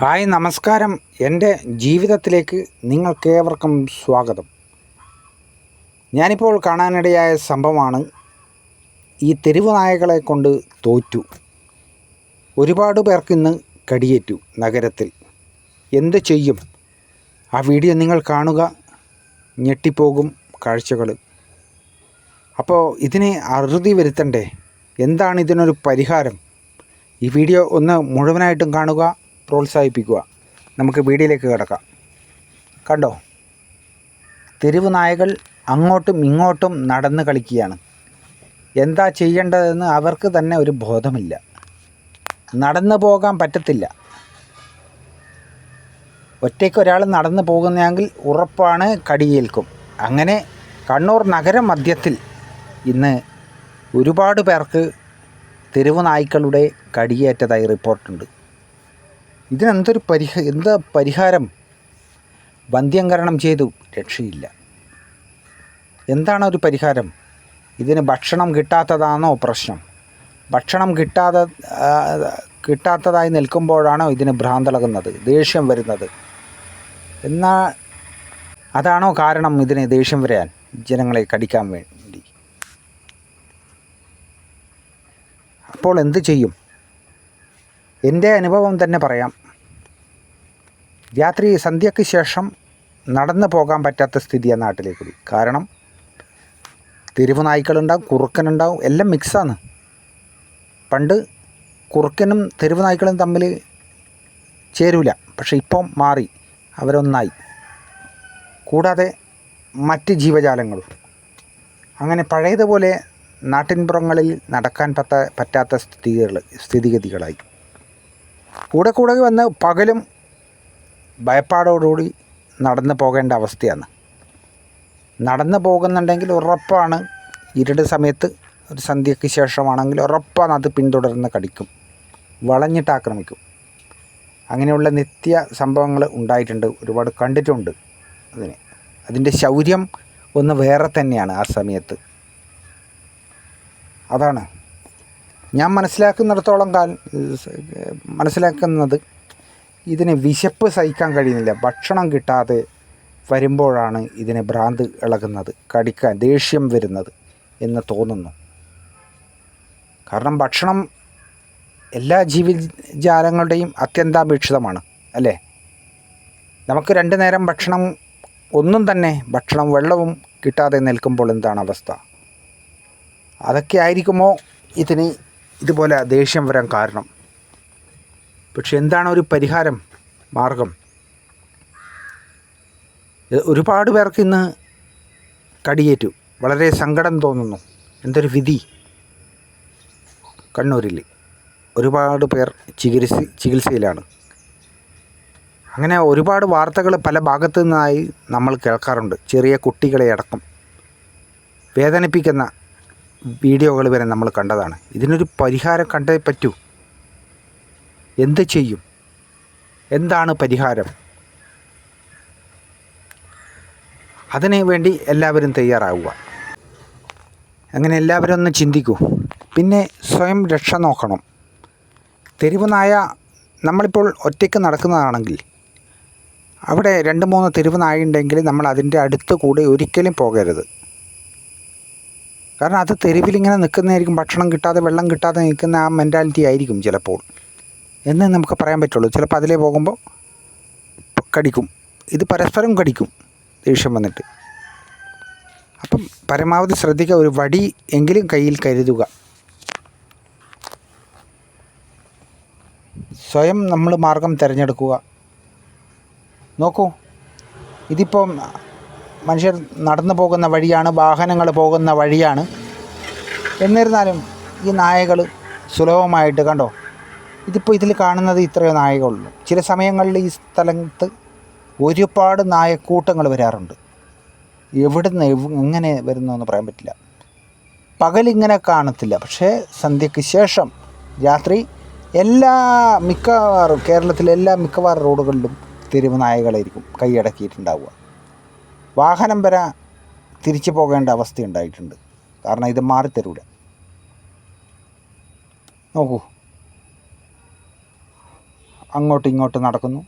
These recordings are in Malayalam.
ഹായ് നമസ്കാരം. എന്റെ ജീവിതത്തിലേക്ക് നിങ്ങൾക്കേവർക്കും സ്വാഗതം. ഞാനിപ്പോൾ കാണാനിടയായ സംഭവമാണ് ഈ തെരുവ് നായകളെ കൊണ്ട് തോറ്റു. ഒരുപാട് പേർക്ക് ഇന്ന് കടിയേറ്റു നഗരത്തിൽ. എന്ത് ചെയ്യും? ആ വീഡിയോ നിങ്ങൾ കാണുക ഞെട്ടിപ്പോകും കാഴ്ചകൾ അപ്പോൾ ഇതിനെ അറുതി വരുത്തണ്ടേ? എന്താണ് ഇതിനൊരു പരിഹാരം? ഈ വീഡിയോ ഒന്ന് മുഴുവനായിട്ടും കാണുക. പ്രോത്സാഹിപ്പിക്കുക. നമുക്ക് വീഡിയോയിലേക്ക് കിടക്കാം. കണ്ടോ? തെരുവ് നായകൾ അങ്ങോട്ടും ഇങ്ങോട്ടും നടന്ന് കളിക്കുകയാണ്. എന്താ ചെയ്യേണ്ടതെന്ന് അവർക്ക് തന്നെ ഒരു ബോധമില്ല. നടന്നു പോകാൻ പറ്റത്തില്ല. ഒറ്റയ്ക്ക് ഒരാൾ നടന്നു പോകുന്നതെങ്കിൽ ഉറപ്പാണ് കടിയേൽക്കും. അങ്ങനെ കണ്ണൂർ നഗര മധ്യത്തിൽ ഇന്ന് ഒരുപാട് പേർക്ക് തെരുവ് നായ്ക്കളുടെ കടിയേറ്റതായി റിപ്പോർട്ടുണ്ട്. ഇതിനെന്തൊരു പരിഹ എന്താ പരിഹാരം? വന്ധ്യംകരണം ചെയ്തു രക്ഷയില്ല. എന്താണ് ഒരു പരിഹാരം? ഇതിന് ഭക്ഷണം കിട്ടാത്തതാണോ പ്രശ്നം? ഭക്ഷണം കിട്ടാതെ കിട്ടാത്തതായി നിൽക്കുമ്പോഴാണോ ഇതിന് ഭ്രാന്തളകുന്നത് ദേഷ്യം വരുന്നത്? എന്നാ അതാണോ കാരണം ഇതിന് ദേഷ്യം വരാൻ ജനങ്ങളെ കടിക്കാൻ വേണ്ടി? അപ്പോൾ എന്ത് ചെയ്യും? എന്റെ അനുഭവം തന്നെ പറയാം. രാത്രി സന്ധ്യയ്ക്ക് ശേഷം നടന്നു പോകാൻ പറ്റാത്ത സ്ഥിതിയാണ് നാട്ടിലേക്കൂടി. കാരണം തെരുവ് നായ്ക്കളുണ്ടാവും കുറുക്കനുണ്ടാവും എല്ലാം മിക്സാണ്. പണ്ട് കുറുക്കനും തെരുവ് നായ്ക്കളും തമ്മിൽ ചേരൂല. പക്ഷെ ഇപ്പം മാറി അവരൊന്നായി. കൂടാതെ മറ്റ് ജീവജാലങ്ങളും. അങ്ങനെ പഴയതുപോലെ നാട്ടിൻപുറങ്ങളിൽ നടക്കാൻ പറ്റ പറ്റാത്ത സ്ഥിതികൾ സ്ഥിതിഗതികളായി. കൂടെ കൂടെ വന്ന് പകലും ഭയപ്പാടോടുകൂടി നടന്നു പോകേണ്ട അവസ്ഥയാണ്. നടന്നു പോകുന്നുണ്ടെങ്കിൽ ഉറപ്പാണ്. ഇരുട് സമയത്ത് ഒരു സന്ധ്യയ്ക്ക് ശേഷമാണെങ്കിൽ ഉറപ്പാണ് അത് പിന്തുടർന്ന് കടിക്കും. വളഞ്ഞിട്ട് ആക്രമിക്കും. അങ്ങനെയുള്ള നിത്യ സംഭവങ്ങൾ ഉണ്ടായിട്ടുണ്ട്. ഒരുപാട് കണ്ടിട്ടുണ്ട് അതിന്. അതിന്റെ ശൗര്യം ഒന്ന് വേറെ തന്നെയാണ് ആ സമയത്ത്. അതാണ്. ഞാൻ മനസ്സിലാക്കുന്നിടത്തോളം കാൽ മനസ്സിലാക്കുന്നത് ഇതിന് വിശപ്പ് സഹിക്കാൻ കഴിയുന്നില്ല. ഭക്ഷണം കിട്ടാതെ വരുമ്പോഴാണ് ഇതിന് ഭ്രാന്ത് ഇളകുന്നത് കടിക്കാൻ ദേഷ്യം വരുന്നത് എന്ന് തോന്നുന്നു. കാരണം ഭക്ഷണം എല്ലാ ജീവജാലങ്ങളുടെയും അത്യന്താപേക്ഷിതമാണ് അല്ലേ? നമുക്ക് രണ്ടു നേരം ഭക്ഷണം ഒന്നും തന്നെ ഭക്ഷണം വെള്ളവും കിട്ടാതെ നിൽക്കുമ്പോൾ എന്താണ് അവസ്ഥ? അതൊക്കെ ആയിരിക്കുമോ ഇതിന് ഇതുപോലെ ദേഷ്യം വരാൻ കാരണം. പക്ഷെ എന്താണ് ഒരു പരിഹാരം മാർഗം? ഒരുപാട് പേർക്ക് ഇന്ന് കടിയേറ്റു. വളരെ സങ്കടം തോന്നുന്നു. എന്തൊരു വിധി? കണ്ണൂരിൽ ഒരുപാട് പേർ ചികിത്സ ചികിത്സയിലാണ്. അങ്ങനെ ഒരുപാട് വാർത്തകൾ പല ഭാഗത്തു നിന്നായി നമ്മൾ കേൾക്കാറുണ്ട്. ചെറിയ കുട്ടികളെ അടക്കം. വേദനിപ്പിക്കുന്ന വീഡിയോകൾ വരെ നമ്മൾ കണ്ടതാണ്. ഇതിനൊരു പരിഹാരം കണ്ടേ പറ്റൂ. എന്ത് ചെയ്യും? എന്താണ് പരിഹാരം? അതിന് വേണ്ടി എല്ലാവരും തയ്യാറാവുക. അങ്ങനെ എല്ലാവരും ഒന്ന് ചിന്തിക്കൂ. പിന്നെ സ്വയം രക്ഷ നോക്കണം. തെരുവ് നായ നമ്മളിപ്പോൾ ഒറ്റയ്ക്ക് നടക്കുന്നതാണെങ്കിൽ അവിടെ രണ്ട് മൂന്ന് തെരുവ് നായ ഉണ്ടെങ്കിൽ നമ്മൾ അതിന്റെ അടുത്ത് കൂടെ ഒരിക്കലും പോകരുത്. കാരണം അത് തെരുവിലിങ്ങനെ നിൽക്കുന്നതായിരിക്കും. ഭക്ഷണം കിട്ടാതെ വെള്ളം കിട്ടാതെ നിൽക്കുന്ന ആ മെന്റാലിറ്റി ആയിരിക്കും ചിലപ്പോൾ. എന്ന് നമുക്ക് പറയാൻ പറ്റുള്ളൂ. ചിലപ്പോൾ അതിലേ പോകുമ്പോൾ കടിക്കും. ഇത് പരസ്പരം കടിക്കും. ദേഷ്യം വന്നിട്ട്. അപ്പം പരമാവധി ശ്രദ്ധിക്കുക. ഒരു വടി എങ്കിലും കയ്യിൽ കരുതുക. സ്വയം നമ്മൾ മാർഗം തിരഞ്ഞെടുക്കുക. നോക്കൂ. ഇതിപ്പം മനുഷ്യർ നടന്നു പോകുന്ന വഴിയാണ് വാഹനങ്ങൾ പോകുന്ന വഴിയാണ്. എന്നിരുന്നാലും ഈ നായകൾ സുലഭമായിട്ട് കണ്ടോ? ഇതിപ്പോൾ ഇതിൽ കാണുന്നത് ഇത്രയോ നായകളുള്ളൂ. ചില സമയങ്ങളിൽ ഈ സ്ഥലത്ത് ഒരുപാട് നായക്കൂട്ടങ്ങൾ വരാറുണ്ട്. എവിടുന്ന് എങ്ങനെ വരുന്നതെന്ന് പറയാൻ പറ്റില്ല. പകലിങ്ങനെ കാണത്തില്ല. പക്ഷേ സന്ധ്യയ്ക്ക് ശേഷം രാത്രി എല്ലാ മിക്കവാറും കേരളത്തിലെ എല്ലാ മിക്കവാറും റോഡുകളിലും തെരുവ് നായകളായിരിക്കും കൈയടക്കിയിട്ടുണ്ടാവുക. വാഹനം വരെ തിരിച്ചു പോകേണ്ട അവസ്ഥ ഉണ്ടായിട്ടുണ്ട്. കാരണം ഇത് മാറിത്തരൂല നോക്കൂ. അങ്ങോട്ടും ഇങ്ങോട്ടും നടക്കുന്നു.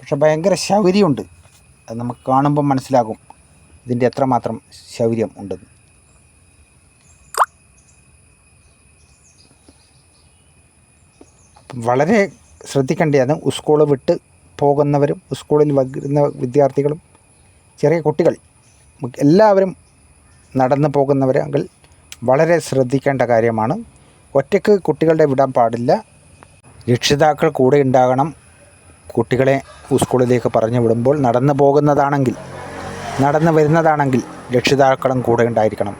പക്ഷെ ഭയങ്കര ശൗര്യമുണ്ട്. അത് നമുക്ക് കാണുമ്പോൾ മനസ്സിലാകും. ഇതിന്റെ എത്രമാത്രം ശൗര്യം ഉണ്ടെന്ന്. വളരെ ശ്രദ്ധിക്കേണ്ടതാണ്. സ്കൂൾ വിട്ട് പോകുന്നവരും സ്കൂളിൽ വരുന്ന വിദ്യാർത്ഥികളും ചെറിയ കുട്ടികൾ. എല്ലാവരും നടന്നു പോകുന്നവരെങ്കിൽ വളരെ ശ്രദ്ധിക്കേണ്ട കാര്യമാണ്. ഒറ്റയ്ക്ക് കുട്ടികളുടെ വിടാൻ പാടില്ല. രക്ഷിതാക്കൾ കൂടെ ഉണ്ടാകണം. കുട്ടികളെ സ്കൂളിലേക്ക് പറഞ്ഞു വിടുമ്പോൾ നടന്നു പോകുന്നതാണെങ്കിൽ നടന്നു വരുന്നതാണെങ്കിൽ രക്ഷിതാക്കളും കൂടെ ഉണ്ടായിരിക്കണം.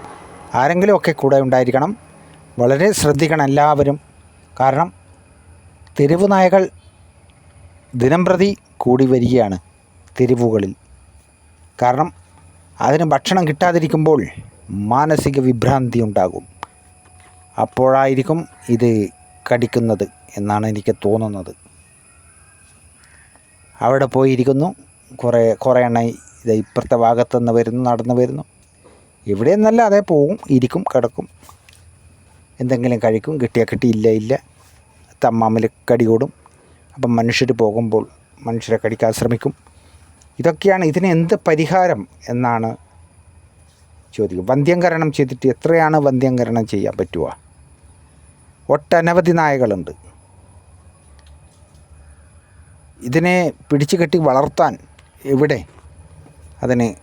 ആരെങ്കിലുമൊക്കെ കൂടെ ഉണ്ടായിരിക്കണം. വളരെ ശ്രദ്ധിക്കണം എല്ലാവരും. കാരണം തെരുവ് നായകൾ ദിനംപ്രതി കൂടി വരികയാണ് തെരുവുകളിൽ. കാരണം അതിന് ഭക്ഷണം കിട്ടാതിരിക്കുമ്പോൾ മാനസിക വിഭ്രാന്തി ഉണ്ടാകും. അപ്പോഴായിരിക്കും ഇത് കടിക്കുന്നത് എന്നാണ് എനിക്ക് തോന്നുന്നത്. അവിടെ പോയിരിക്കുന്നു. കുറേ കുറേ എണ്ണ ഇത് ഇപ്പുറത്തെ ഭാഗത്തു നിന്ന് വരുന്നു നടന്നു വരുന്നു. ഇവിടെ നിന്നല്ല അതേ പോവും ഇരിക്കും കിടക്കും. എന്തെങ്കിലും കഴിക്കും കിട്ടിയാൽ കിട്ടി ഇല്ല ഇല്ല. തമ്മാമിൽ കടികൂടും അപ്പം മനുഷ്യർ പോകുമ്പോൾ മനുഷ്യരെ കടിക്കാൻ ശ്രമിക്കും. ഇതൊക്കെയാണ് ഇതിന് എന്ത് പരിഹാരം എന്നാണ് ചോദിക്കുക. വന്ധ്യംകരണം ചെയ്തിട്ട് എത്രയാണ് വന്ധ്യംകരണം ചെയ്യാൻ പറ്റുക? ഒട്ടനവധി നായകളുണ്ട്. ഇതിനെ പിടിച്ചു കെട്ടി വളർത്താൻ എവിടെ അതിന്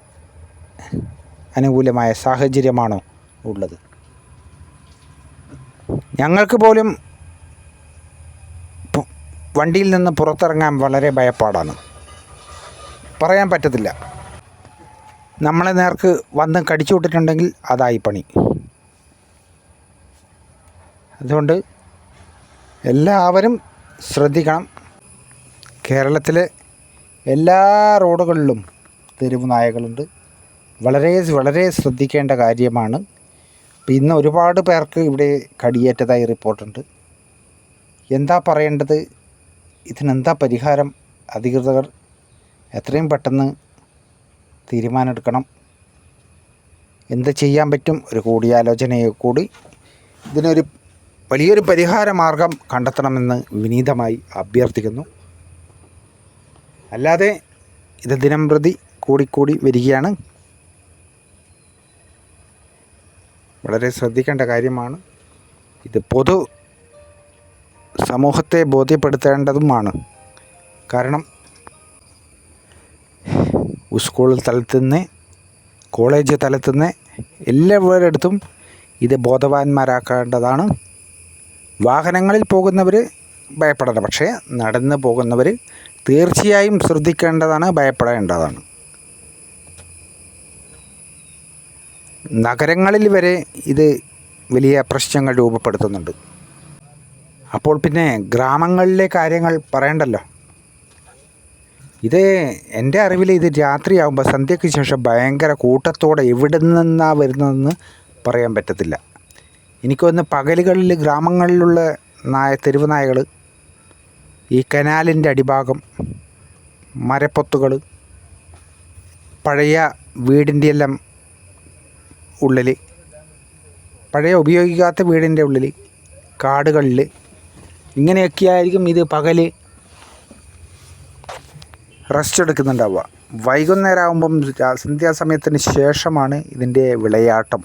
അനുകൂലമായ സാഹചര്യമാണോ ഉള്ളത്? ഞങ്ങൾക്ക് പോലും വണ്ടിയിൽ നിന്ന് പുറത്തിറങ്ങാൻ വളരെ ഭയപ്പാടാണ്. പറയാൻ പറ്റത്തില്ല. നമ്മളെ നേർക്ക് വന്ന് കടിച്ചു വിട്ടിട്ടുണ്ടെങ്കിൽ അതായി പണി. അതുകൊണ്ട് എല്ലാവരും ശ്രദ്ധിക്കണം. കേരളത്തിലെ എല്ലാ റോഡുകളിലും തെരുവ് നായകളുണ്ട്. വളരെ വളരെ ശ്രദ്ധിക്കേണ്ട കാര്യമാണ്. അപ്പം ഇന്ന് ഒരുപാട് പേർക്ക് ഇവിടെ കടിയേറ്റതായി റിപ്പോർട്ടുണ്ട്. എന്താ പറയേണ്ടത്? ഇതിനെന്താ പരിഹാരം? അധികൃതർ എത്രയും പെട്ടെന്ന് തീരുമാനമെടുക്കണം. എന്ത് ചെയ്യാൻ പറ്റും? ഒരു കൂടിയാലോചനയെ കൂടി ഇതിനൊരു വലിയൊരു പരിഹാര മാർഗം കണ്ടെത്തണമെന്ന് വിനീതമായി അഭ്യർത്ഥിക്കുന്നു. അല്ലാതെ ഇത് ദിനം പ്രതി കൂടിക്കൂടി വരികയാണ്. വളരെ ശ്രദ്ധിക്കേണ്ട കാര്യമാണ്. ഇത് പൊതു സമൂഹത്തെ ബോധ്യപ്പെടുത്തേണ്ടതുമാണ്. കാരണം സ്കൂൾ തലത്തിൽ നിന്ന് കോളേജ് തലത്തിൽ നിന്ന് എല്ലാവരിടത്തും ഇത് ബോധവാന്മാരാക്കേണ്ടതാണ്. വാഹനങ്ങളിൽ പോകുന്നവർ ഭയപ്പെടണം പക്ഷേ നടന്ന് പോകുന്നവർ തീർച്ചയായും ശ്രദ്ധിക്കേണ്ടതാണ് ഭയപ്പെടേണ്ടതാണ്. നഗരങ്ങളിൽ വരെ ഇത് വലിയ പ്രശ്നങ്ങൾ രൂപപ്പെടുത്തുന്നുണ്ട്. അപ്പോൾ പിന്നെ ഗ്രാമങ്ങളിലെ കാര്യങ്ങൾ പറയണ്ടല്ലോ? ഇത് എന്റെ അറിവിൽ ഇത് രാത്രിയാകുമ്പോൾ സന്ധ്യയ്ക്ക് ശേഷം ഭയങ്കര കൂട്ടത്തോടെ എവിടെ നിന്നാണ് വരുന്നതെന്ന് പറയാൻ പറ്റത്തില്ല. എനിക്കൊന്ന് പകലുകളിൽ ഗ്രാമങ്ങളിലുള്ള നായ തെരുവ് നായകൾ ഈ കനാലിന്റെ അടിഭാഗം മരപ്പൊത്തുകൾ പഴയ വീടിന്റെ എല്ലാം ഉള്ളിൽ പഴയ ഉപയോഗിക്കാത്ത വീടിന്റെ ഉള്ളിൽ കാടുകളിൽ ഇങ്ങനെയൊക്കെയായിരിക്കും ഇത് പകൽ റെസ്റ്റ് എടുക്കുന്നുണ്ടാവുക വൈകുന്നേരം ആകുമ്പം സന്ധ്യാസമയത്തിന് ശേഷമാണ് ഇതിന്റെ വിളയാട്ടം.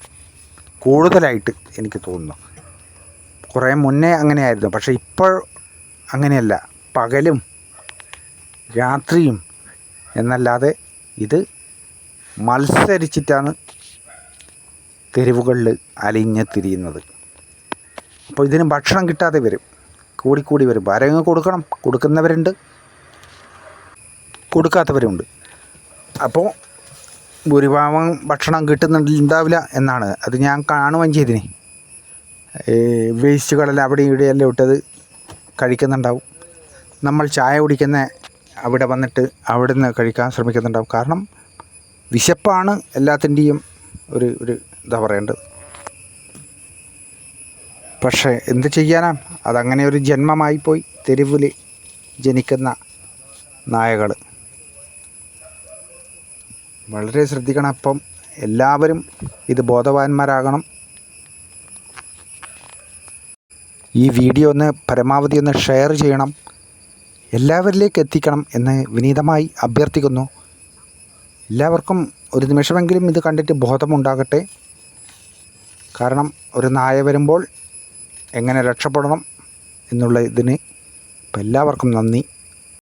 കൂടുതലായിട്ട് എനിക്ക് തോന്നുന്നു. കുറേ മുന്നേ അങ്ങനെയായിരുന്നു. പക്ഷേ ഇപ്പോൾ അങ്ങനെയല്ല. പകലും രാത്രിയും. എന്നല്ലാതെ ഇത് മത്സരിച്ചിട്ടാണ് തെരുവുകളിൽ അലിഞ്ഞ് തിരിയുന്നത്. അപ്പോൾ ഇതിന് ഭക്ഷണം കിട്ടാതെ വരും. കൂടിക്കൂടി വരും. ആരെങ്കിലും കൊടുക്കണം. കൊടുക്കുന്നവരുണ്ട്. കൊടുക്കാത്തവരുണ്ട്. അപ്പോൾ ഭൂരിഭാഗം ഭക്ഷണം കിട്ടുന്നുണ്ടാവില്ല എന്നാണ്. അത് ഞാൻ കാണുകയും ചെയ്തിന്. വേസ്റ്റുകളെല്ലാം അവിടെ ഇവിടെയെല്ലാം ഇട്ടത് കഴിക്കുന്നുണ്ടാവും. നമ്മൾ ചായ കുടിക്കുന്ന അവിടെ വന്നിട്ട് അവിടെ നിന്ന് കഴിക്കാൻ ശ്രമിക്കുന്നുണ്ടാവും. കാരണം വിശപ്പാണ് എല്ലാത്തിന്റെയും ഒരു ഒരു ഇതാ പറയേണ്ടത്. പക്ഷേ എന്ത് ചെയ്യാനാ? അതങ്ങനെ ഒരു ജന്മമായി പോയി തെരുവിൽ ജനിക്കുന്ന നായകൾ വളരെ ശ്രദ്ധിക്കണം. അപ്പം എല്ലാവരും ഇത് ബോധവാന്മാരാകണം. ഈ വീഡിയോ ഒന്ന് പരമാവധി ഒന്ന് ഷെയർ ചെയ്യണം. എല്ലാവരിലേക്ക് എത്തിക്കണം എന്ന് വിനീതമായി അഭ്യർത്ഥിക്കുന്നു. എല്ലാവർക്കും ഒരു നിമിഷമെങ്കിലും ഇത് കണ്ടിട്ട് ബോധമുണ്ടാകട്ടെ. കാരണം ഒരു നായ വരുമ്പോൾ എങ്ങനെ രക്ഷപ്പെടണം എന്നുള്ള ഇതിന് എല്ലാവർക്കും നന്ദി.